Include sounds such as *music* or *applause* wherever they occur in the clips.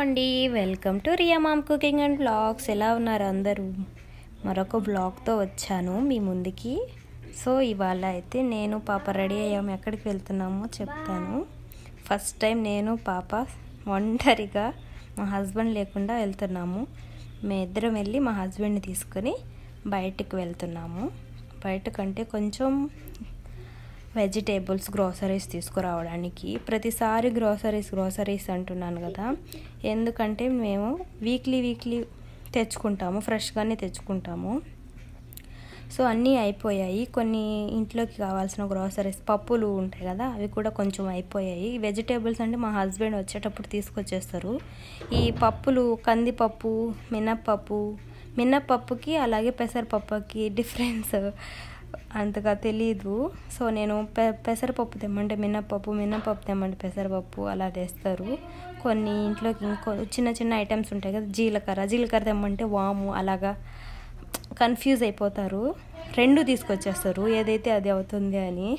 అండి. Welcome to Riya mom cooking and blogs ఎలా ఉన్నారు అందరూ? మరొక బ్లాగ్తో వచ్చాను మీ ముందుకి. సో ఇవాళ అయితే నేను పాప రెడీ అయ్యాము ఎక్కడికి వెళ్తున్నామో చెప్తాను. ఫస్ట్ టైం నేను పాప ఒంటరిగా మా హస్బెండ్ లేకుండా వెళ్తున్నాము. మేము ఇద్దరం వెళ్ళి మా హస్బెండ్ని తీసుకొని బయటకు వెళ్తున్నాము. బయటకంటే కొంచెం వెజిటేబుల్స్ గ్రోసరీస్ తీసుకురావడానికి. ప్రతిసారి గ్రోసరీస్ గ్రోసరీస్ అంటున్నాను కదా. ఎందుకంటే మేము వీక్లీ వీక్లీ తెచ్చుకుంటాము ఫ్రెష్గానే తెచ్చుకుంటాము. సో అన్నీ అయిపోయాయి. కొన్ని ఇంట్లోకి కావాల్సిన గ్రోసరీస్ పప్పులు ఉంటాయి కదా అవి కూడా కొంచెం అయిపోయాయి. వెజిటేబుల్స్ అంటే మా హస్బెండ్ వచ్చేటప్పుడు తీసుకొచ్చేస్తారు. ఈ పప్పులు కందిపప్పు మినప్పప్పు మినప్పప్పుకి అలాగే పెసరపప్పుకి డిఫరెన్స్ అంతగా తెలీదు. సో నేను పె పెసరపప్పు తెమ్మంటే మినప్పప్పు మినప్పప్పు తెమ్మంటే పెసరపప్పు అలా తెస్తారు. కొన్ని ఇంట్లోకి ఇంకో చిన్న చిన్న ఐటమ్స్ ఉంటాయి కదా జీలకర్ర. జీలకర్ర తెమ్మంటే వాము అలాగా కన్ఫ్యూజ్ అయిపోతారు. రెండు తీసుకొచ్చేస్తారు ఏదైతే అది అవుతుంది అని.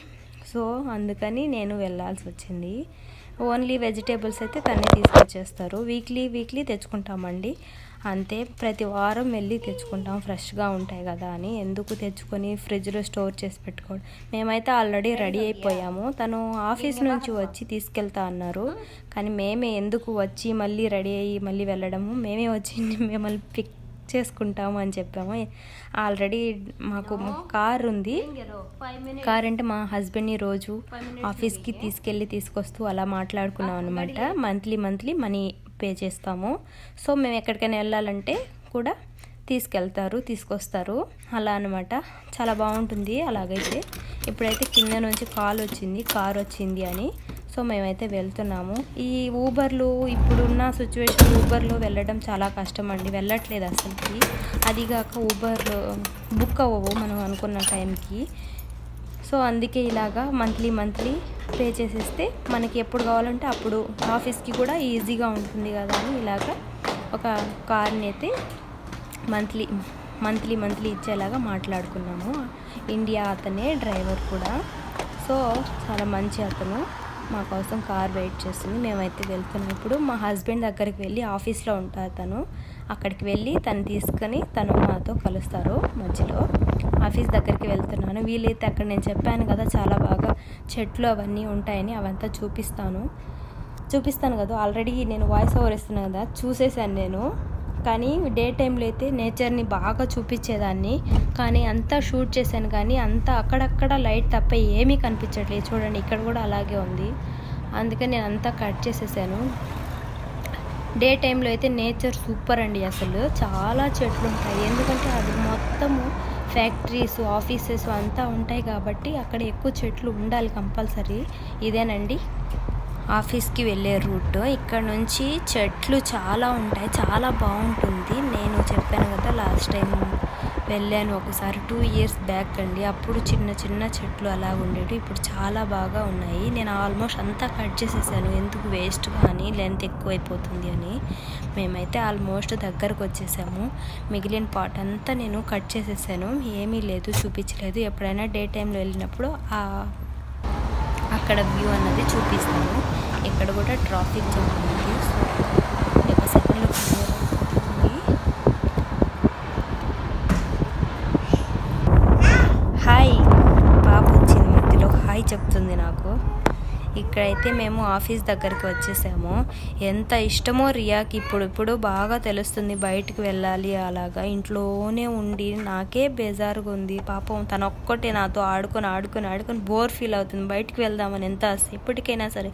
సో అందుకని నేను వెళ్ళాల్సి వచ్చింది. ఓన్లీ వెజిటేబుల్స్ అయితే తనే తీసుకొచ్చేస్తారు. Weekly weekly తెచ్చుకుంటామండి. అంతే ప్రతి వారం వెళ్ళి తెచ్చుకుంటాం ఫ్రెష్గా ఉంటాయి కదా అని. ఎందుకు తెచ్చుకొని ఫ్రిడ్జ్లో స్టోర్ చేసి పెట్టుకోవడం? మేమైతే ఆల్రెడీ రెడీ అయిపోయాము. తను ఆఫీస్ నుంచి వచ్చి తీసుకెళ్తా అన్నారు. కానీ మేమే ఎందుకు వచ్చి మళ్ళీ రెడీ అయ్యి మళ్ళీ వెళ్ళడము? మేమే వచ్చి *laughs* మిమ్మల్ని పిక్ చేసుకుంటాము అని చెప్పాము. ఆల్రెడీ మాకు కార్ ఉంది. కార్ అంటే మా హస్బెండ్ని రోజు ఆఫీస్కి తీసుకెళ్ళి తీసుకొస్తూ అలా మాట్లాడుకున్నాం అనమాట మంత్లీ మంత్లీ మనీ పే చేస్తాము. సో మేము ఎక్కడికైనా వెళ్ళాలంటే కూడా తీసుకెళ్తారు తీసుకొస్తారు. అలా అనమాట చాలా బాగుంటుంది అలాగైతే. ఇప్పుడైతే కింద నుంచి కాల్ వచ్చింది కార్ వచ్చింది అని. సో మేమైతే వెళ్తున్నాము. ఈ ఊబర్లు ఇప్పుడున్న సిచ్యువేషన్ ఊబర్లో వెళ్ళడం చాలా కష్టం అండి వెళ్ళట్లేదు అసలుకి. అదిగాక ఊబర్ బుక్ అవ్వవు మనం అనుకున్న టైంకి. సో అందుకే ఇలాగా మంత్లీ మంత్లీ పే చేసేస్తే మనకి ఎప్పుడు కావాలంటే అప్పుడు ఆఫీస్కి కూడా ఈజీగా ఉంటుంది కదా అని ఇలాగా ఒక కార్ని అయితే మంత్లీ మంత్లీ మంత్లీ ఇచ్చేలాగా మాట్లాడుకున్నాము. ఇండియా అతనే డ్రైవర్ కూడా. సో చాలా మంచి అతను. మా కోసం కార్ వెయిట్ చేస్తుంది. మేమైతే వెళ్తున్నాం. ఇప్పుడు మా హస్బెండ్ దగ్గరికి వెళ్ళి ఆఫీస్లో ఉంటారు తను అక్కడికి వెళ్ళి తను తీసుకొని తను మాతో కలుస్తారు మధ్యలో. ఆఫీస్ దగ్గరికి వెళ్తున్నాను. వీలైతే అక్కడ నేను చెప్పాను కదా చాలా బాగా చెట్లు అవన్నీ ఉంటాయని అవంతా చూపిస్తాను. చూపిస్తాను కదా ఆల్రెడీ నేను వాయిస్ ఓవర్ ఇస్తున్నాను కదా చూసేసాను నేను. కానీ డే టైంలో అయితే నేచర్ని బాగా చూపించేదాన్ని. కానీ అంతా షూట్ చేశాను కానీ అంతా అక్కడక్కడ లైట్ తప్ప ఏమీ కనిపించట్లేదు. చూడండి ఇక్కడ కూడా అలాగే ఉంది. అందుకని నేను అంతా కట్ చేసేసాను. డే టైంలో అయితే నేచర్ సూపర్ అండి అసలు. చాలా చెట్లు ఉంటాయి. ఎందుకంటే అది మొత్తము ఫ్యాక్టరీస్ ఆఫీసెస్ అంతా ఉంటాయి కాబట్టి అక్కడ ఎక్కువ చెట్లు ఉండాలి కంపల్సరీ. ఇదేనండి. ఆఫీస్కి వెళ్ళే రూట్. ఇక్కడ నుంచి చెట్లు చాలా ఉంటాయి. చాలా బాగుంటుంది. నేను చెప్పాను కదా లాస్ట్ టైం వెళ్ళాను ఒకసారి టూ ఇయర్స్ బ్యాక్ అండి. అప్పుడు చిన్న చిన్న చెట్లు అలా ఉండేవి. ఇప్పుడు చాలా బాగా ఉన్నాయి. నేను ఆల్మోస్ట్ అంతా కట్ చేసేసాను. ఎందుకు వేస్ట్ కానీ లెంత్ ఎక్కువైపోతుంది అని. మేమైతే ఆల్మోస్ట్ దగ్గరకు వచ్చేసాము. మిగిలిన పార్ట్ అంతా నేను కట్ చేసేసాను. ఏమీ లేదు చూపించలేదు. ఎప్పుడైనా డే టైంలో వెళ్ళినప్పుడు అక్కడ వ్యూ అన్నది చూపిస్తాను. ఇక్కడ కూడా ట్రాఫిక్ జామ్ ఉంది. సో ఒక సెకండ్లో క్లియర్ అవుతుంది హాయ్ పాప వచ్చింది మధ్యలో హాయ్ చెప్తుంది నాకు. ఇక్కడైతే మేము ఆఫీస్ దగ్గరికి వచ్చేసాము. ఎంత ఇష్టమో రియాకి ఇప్పుడు ఇప్పుడు బాగా తెలుస్తుంది బయటికి వెళ్ళాలి అలాగా. ఇంట్లోనే ఉండి నాకే బేజారుగా ఉంది. పాపం తన ఒక్కటే నాతో ఆడుకొని ఆడుకొని ఆడుకొని బోర్ ఫీల్ అవుతుంది. బయటికి వెళ్దామని ఎంత ఎప్పటికైనా సరే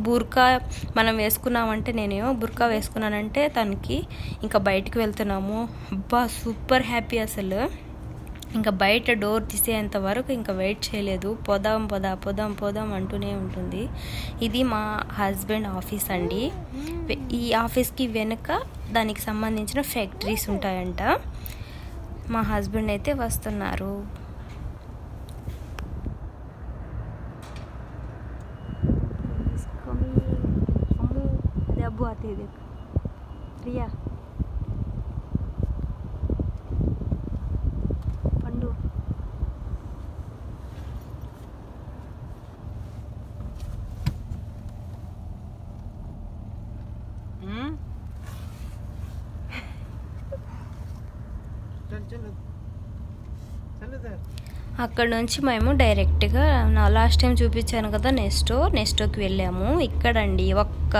బుర్కా మనం వేసుకున్నామంటే నేనేమో బుర్కా వేసుకున్నానంటే తనకి ఇంకా బయటికి వెళ్తున్నాము. అబ్బా సూపర్ హ్యాపీ అసలు. ఇంకా బయట డోర్ తీసేంత వరకు ఇంకా వెయిట్ చేయలేదు. పోదాం పోదా పోదాం పోదాం అంటూనే ఉంటుంది. ఇది మా హస్బెండ్ ఆఫీస్ అండి. ఈ ఆఫీస్కి వెనుక దానికి సంబంధించిన ఫ్యాక్టరీస్ ఉంటాయంట. మా హస్బెండ్ అయితే వస్తున్నారు. రియా అక్కడ నుంచి మేము డైరెక్ట్గా నా లాస్ట్ టైం చూపించాను కదా నెస్టో నెస్టోకి వెళ్ళాము. ఇక్కడండి ఒక్క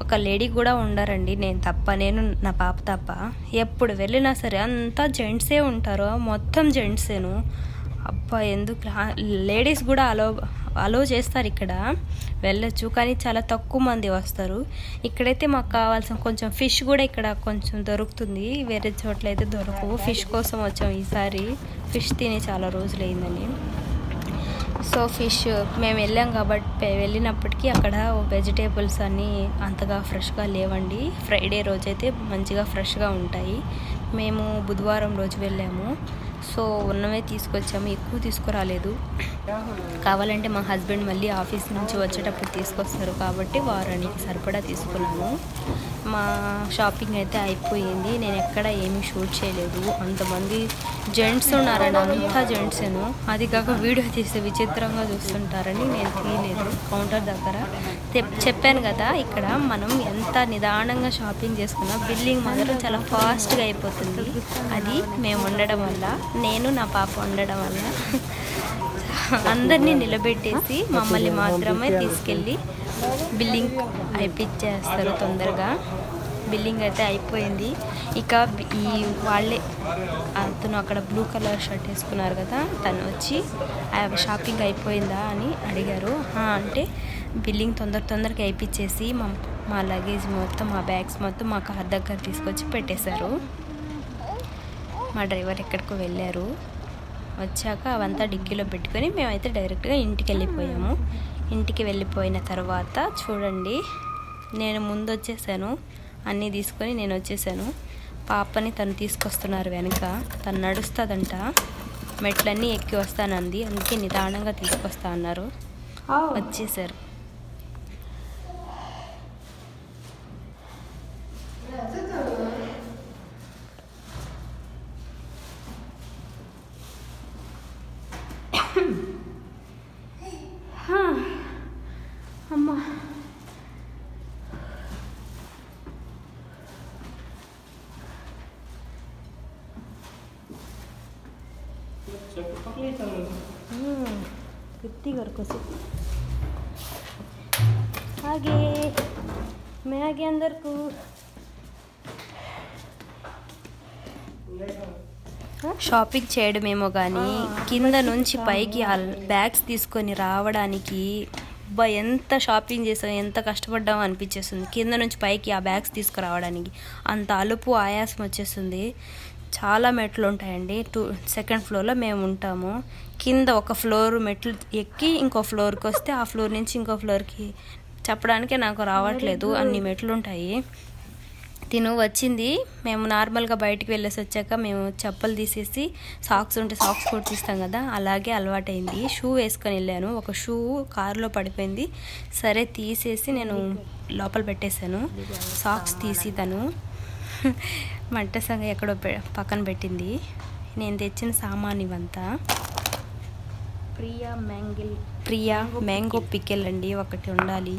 ఒక లేడీ కూడా ఉండరండి. నేను తప్ప నేను నా పాప తప్ప. ఎప్పుడు వెళ్ళినా సరే అంతా జెంట్సే ఉంటారు. మొత్తం జెంట్సేను. అబ్బా ఎందుకు? లేడీస్ కూడా అలో అలో చేస్తారు ఇక్కడ. వెళ్ళొచ్చు. కానీ చాలా తక్కువ మంది వస్తారు. ఇక్కడైతే మాకు కావాల్సిన కొంచెం ఫిష్ కూడా ఇక్కడ కొంచెం దొరుకుతుంది. వేరే చోట్ల అయితే దొరకవు. ఫిష్ కోసం వచ్చాం ఈసారి. ఫిష్ తిని చాలా రోజులు అయిందని. సో ఫిష్ మేము వెళ్ళాం కాబట్టి వెళ్ళినప్పటికీ అక్కడ వెజిటేబుల్స్ అన్నీ అంతగా ఫ్రెష్గా లేవండి. ఫ్రైడే రోజైతే మంచిగా ఫ్రెష్గా ఉంటాయి. మేము బుధవారం రోజు వెళ్ళాము. సో ఉన్నవే తీసుకొచ్చాము. ఎక్కువ తీసుకురాలేదు. కావాలంటే మా హస్బెండ్ మళ్ళీ ఆఫీస్ నుంచి వచ్చేటప్పుడు తీసుకొస్తారు కాబట్టి వారానికి సరిపడా తీసుకున్నాను మా షాపింగ్ అయితే అయిపోయింది. నేను ఎక్కడ ఏమీ షూట్ చేయలేదు. అంతమంది జెంట్స్ ఉన్నారని అంతా జెంట్సేను? అది కాక వీడియో తీసి విచిత్రంగా చూస్తుంటారని నేను తీయలేదు. కౌంటర్ దగ్గర చెప్పాను కదా ఇక్కడ మనం ఎంత నిదానంగా షాపింగ్ చేసుకున్నా బిల్లింగ్ మాత్రం చాలా ఫాస్ట్గా అయిపోతుంది. అది మేము ఉండడం వల్ల నేను నా పాప ఉండడం వల్ల. అందరినీ నిలబెట్టేసి మమ్మల్ని మాత్రమే తీసుకెళ్ళి బిల్లింగ్ అయిపించేస్తారు తొందరగా. బిల్లింగ్ అయితే అయిపోయింది. ఇక ఈ వాళ్ళే అతను అక్కడ బ్లూ కలర్ షర్ట్ వేసుకున్నారు కదా తను వచ్చి "ఆ షాపింగ్ అయిపోయిందా? అని అడిగారు. అంటే బిల్లింగ్ తొందర తొందరగా అయిపించేసి మా మా లగేజ్ మొత్తం మా బ్యాగ్స్ మొత్తం మా కార్ దగ్గర తీసుకొచ్చి పెట్టేశారు. మా డ్రైవర్ ఎక్కడికో వెళ్ళారు. వచ్చాక అవంతా డిక్కీలో పెట్టుకొని మేమైతే డైరెక్ట్గా ఇంటికి వెళ్ళిపోయాము ఇంటికి వెళ్ళిపోయిన తర్వాత చూడండి నేను ముందు వచ్చేసాను అన్నీ తీసుకొని నేను వచ్చేసాను పాపని తను తీసుకొస్తున్నారు వెనక. తను నడుస్తుందంట. మెట్లన్నీ ఎక్కి వస్తానంది. అందుకే నిదానంగా తీసుకొస్తా అన్నారు. వచ్చేసారు. ಗಟ್ಟಿಗಾರ ಕೊಸಿ ಹಾಗೆ ಮ್ಯಾಗೆ ಅಂದರ್ಕು షాపింగ్ చేయడమేమో కానీ కింద నుంచి పైకి బ్యాగ్స్ తీసుకొని రావడానికి అబ్బా ఎంత షాపింగ్ చేసాం ఎంత కష్టపడ్డాం అనిపించేస్తుంది. కింద నుంచి పైకి ఆ బ్యాగ్స్ తీసుకురావడానికి అంత అలుపు ఆయాసం వచ్చేస్తుంది. చాలా మెట్లు ఉంటాయండి. టూ సెకండ్ ఫ్లోర్లో మేము ఉంటాము. కింద ఒక ఫ్లోర్ మెట్లు ఎక్కి ఇంకో ఫ్లోర్కి వస్తే ఆ ఫ్లోర్ నుంచి ఇంకో ఫ్లోర్కి చెప్పడానికే నాకు రావట్లేదు. అన్ని మెట్లు ఉంటాయి తిను వచ్చింది. మేము నార్మల్గా బయటికి వెళ్ళేసి వచ్చాక మేము చెప్పులు తీసేసి సాక్స్ ఉంటే సాక్స్ కూడా తీస్తాం కదా అలాగే అలవాటైంది. షూ వేసుకొని వెళ్ళాను. ఒక షూ కారులో పడిపోయింది. సరే తీసేసి నేను లోపల పెట్టేశాను. సాక్స్ తీసి తను మంట సంగ ఎక్కడో పక్కన పెట్టింది. నేను తెచ్చిన సామాన్ ఇవంతా ప్రియా మ్యాంగిల్. ప్రియా మ్యాంగో పికెల్ అండి ఒకటి ఉండాలి.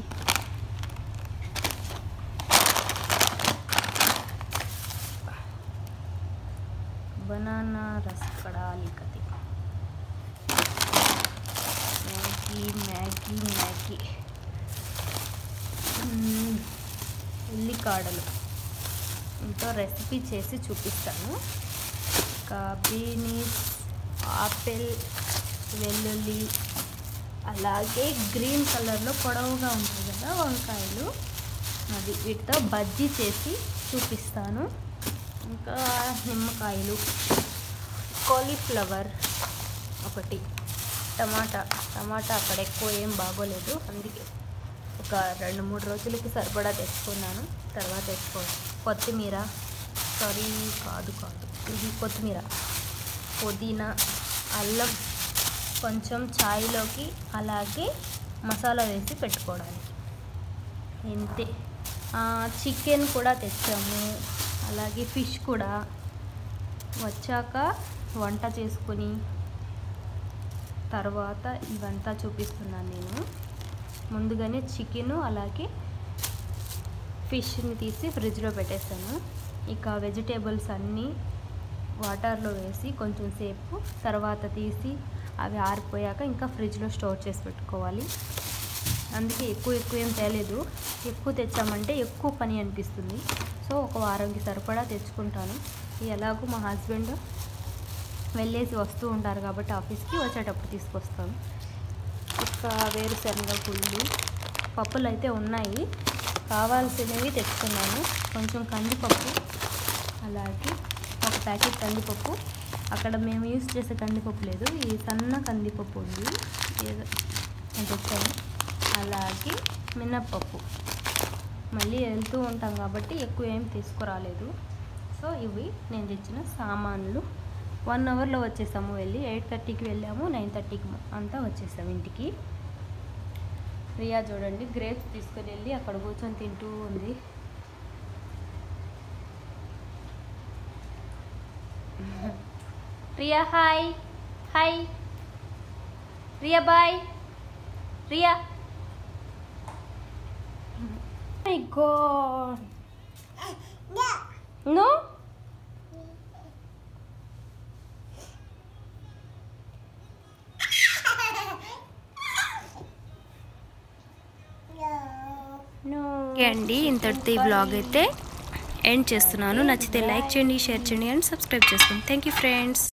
బనానా రస్ కడాలి కది మ్యాగీ మ్యాగీ మ్యాగీ. ఉల్లికాడలు. ఇంట్లో రెసిపీ చేసి చూపిస్తాను. ఇంకా బీనీస్ ఆపిల్ వెల్లుల్లి అలాగే గ్రీన్ కలర్లో పొడవుగా ఉంటుంది కదా వంకాయలు. అది వీటితో బజ్జీ చేసి చూపిస్తాను. ఇంకా నిమ్మకాయలు కాలీఫ్లవర్ ఒకటి టమాటా. టమాటా అక్కడ ఎక్కువ ఏం బాగోలేదు. అందుకే ఒక రెండు మూడు రోజులకి సరిపడా తెచ్చుకున్నాను. తర్వాత తెచ్చుకోవచ్చు. కొత్తిమీర. సారీ కాదు కాదు. ఇది కొత్తిమీర. పుదీనా అల్లం కొంచెం ఛాయ్లోకి అలాగే మసాలా వేసి పెట్టుకోవడానికి. ఇంతే. చికెన్ కూడా తెచ్చాము. అలాగే ఫిష్ కూడా. వచ్చాక వంట చేసుకొని తర్వాత ఇవంతా చూపిస్తున్నాను నేను. ముందుగానే చికెను అలాగే ఫిష్ని తీసి ఫ్రిడ్జ్లో పెట్టేస్తాను. ఇక వెజిటేబుల్స్ అన్నీ వాటర్లో వేసి కొంచెం సేపు తర్వాత తీసి అవి ఆరిపోయాక ఇంకా ఫ్రిడ్జ్లో స్టోర్ చేసి పెట్టుకోవాలి. అందుకే ఎక్కువ ఎక్కువ ఏం తేలేదు. ఎక్కువ తెచ్చామంటే ఎక్కువ పని అనిపిస్తుంది. సో ఒక వారంకి సరిపడా తెచ్చుకుంటాను. ఎలాగో మా హస్బెండ్ వెళ్ళేసి వస్తూ ఉంటారు కాబట్టి ఆఫీస్కి వచ్చేటప్పుడు తీసుకొస్తాను. ఇంకా వేరుశనగ గుళ్ళు పప్పులు అయితే ఉన్నాయి. కావాల్సినవి తెచ్చుకున్నాను. కొంచెం కందిపప్పు అలాగే ఒక ప్యాకెట్ కందిపప్పు. అక్కడ మేము యూస్ చేసే కందిపప్పు లేదు. ఈ సన్న కందిపప్పు ఉంది. ఏదో తెచ్చాను. అలాగే మినప్పప్పు. మళ్ళీ వెళ్తూ ఉంటాం కాబట్టి ఎక్కువ ఏం తీసుకురాలేదు. సో ఇవి నేను తెచ్చిన సామాన్లు. వన్ అవర్లో వచ్చేసాము వెళ్ళి. ఎయిట్ థర్టీకి వెళ్ళాము. నైన్ థర్టీకి అంతా వచ్చేసాము ఇంటికి. రియా చూడండి గ్రేప్స్ తీసుకొని వెళ్ళి అక్కడ కూర్చొని తింటూ ఉంది. Riya hi hi Riya bye Riya my god no okay అండి ఇంతటితో ఈ బ్లాగ్ అయితే ఎండ్ చేస్తున్నాను. నచ్చితే లైక్ చేయండి షేర్ చేయండి అండ్ సబ్స్క్రైబ్ చేసుకోండి థ్యాంక్ యూ ఫ్రెండ్స్